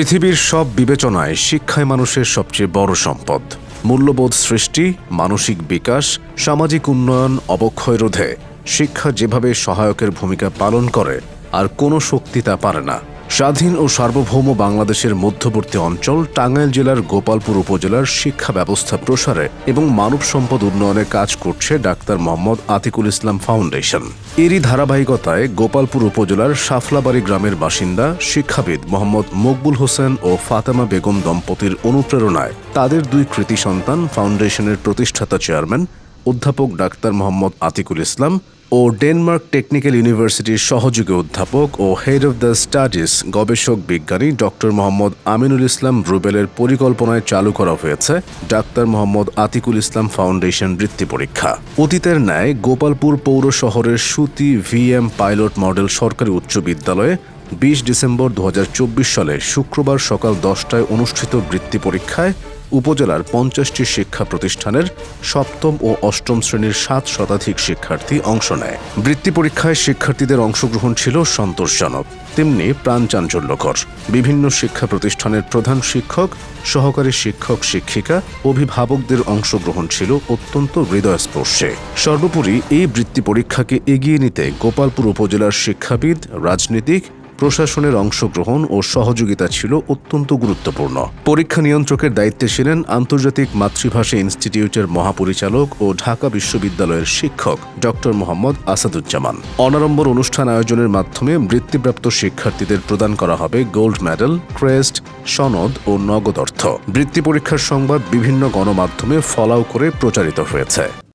পৃথিবীর সব বিবেচনায় শিক্ষায় মানুষের সবচেয়ে বড় সম্পদ। মূল্যবোধ সৃষ্টি, মানসিক বিকাশ, সামাজিক উন্নয়ন, অবক্ষয় রোধে শিক্ষা যেভাবে সহায়কের ভূমিকা পালন করে, আর কোনো শক্তি তা পারে না। স্বাধীন ও সার্বভৌম বাংলাদেশের মধ্যবর্তী অঞ্চল টাঙ্গাইল জেলার গোপালপুর উপজেলার শিক্ষা ব্যবস্থা প্রসারে এবং মানব সম্পদ উন্নয়নে কাজ করছে ডাক্তার মোহাম্মদ আতিকুল ইসলাম ফাউন্ডেশন। এরই ধারাবাহিকতায় গোপালপুর উপজেলার সাফলাবাড়ি গ্রামের বাসিন্দা শিক্ষাবিদ মোহাম্মদ মকবুল হোসেন ও ফাতেমা বেগম দম্পতির অনুপ্রেরণায় তাদের দুই কৃতি সন্তান ফাউন্ডেশনের প্রতিষ্ঠাতা চেয়ারম্যান অধ্যাপক ডাক্তার মোহাম্মদ আতিকুল ইসলাম ও ডেনমার্ক টেকনিক্যাল ইউনিভার্সিটির সহযোগী অধ্যাপক ও হেড অব দ্য স্টাডিজ গবেষক বিজ্ঞানী ডক্টর মোহাম্মদ আমিনুল ইসলাম রুবেলের পরিকল্পনায় চালু করা হয়েছে ডাক্তার মোহাম্মদ আতিকুল ইসলাম ফাউন্ডেশন বৃত্তি পরীক্ষা। অতীতের ন্যায় গোপালপুর পৌর শহরের সুতি ভিএম পাইলট মডেল সরকারি উচ্চ বিদ্যালয়ে বিশ ডিসেম্বর দু হাজার চব্বিশ সালে শুক্রবার সকাল দশটায় অনুষ্ঠিত বৃত্তি পরীক্ষায় উপজেলার পঞ্চাশটি শিক্ষা প্রতিষ্ঠানের সপ্তম ও অষ্টম শ্রেণির সাত শতাধিক শিক্ষার্থী অংশ নেয়। বৃত্তি পরীক্ষায় শিক্ষার্থীদের অংশগ্রহণ ছিল সন্তোষজনক, তেমনি প্রাণচাঞ্চল্যকর বিভিন্ন শিক্ষা প্রতিষ্ঠানের প্রধান শিক্ষক, সহকারী শিক্ষক, শিক্ষিকা, অভিভাবকদের অংশগ্রহণ ছিল অত্যন্ত হৃদয়স্পর্শে। সর্বোপরি এই বৃত্তি পরীক্ষাকে এগিয়ে নিতে গোপালপুর উপজেলার শিক্ষাবিদ, রাজনীতিক প্রশাসনের অংশগ্রহণ ও সহযোগিতা ছিল অত্যন্ত গুরুত্বপূর্ণ। পরীক্ষা নিয়ন্ত্রকের দায়িত্বে ছিলেন আন্তর্জাতিক মাতৃভাষা ইনস্টিটিউটের মহাপরিচালক ও ঢাকা বিশ্ববিদ্যালয়ের শিক্ষক ডক্টর মোহাম্মদ আসাদুজ্জামান। অনারম্বর অনুষ্ঠান আয়োজনের মাধ্যমে বৃত্তিপ্রাপ্ত শিক্ষার্থীদের প্রদান করা হবে গোল্ড মেডেল, ক্রেস্ট, সনদ ও নগদ অর্থ। বৃত্তি পরীক্ষার সংবাদ বিভিন্ন গণমাধ্যমে ফলাও করে প্রচারিত হয়েছে।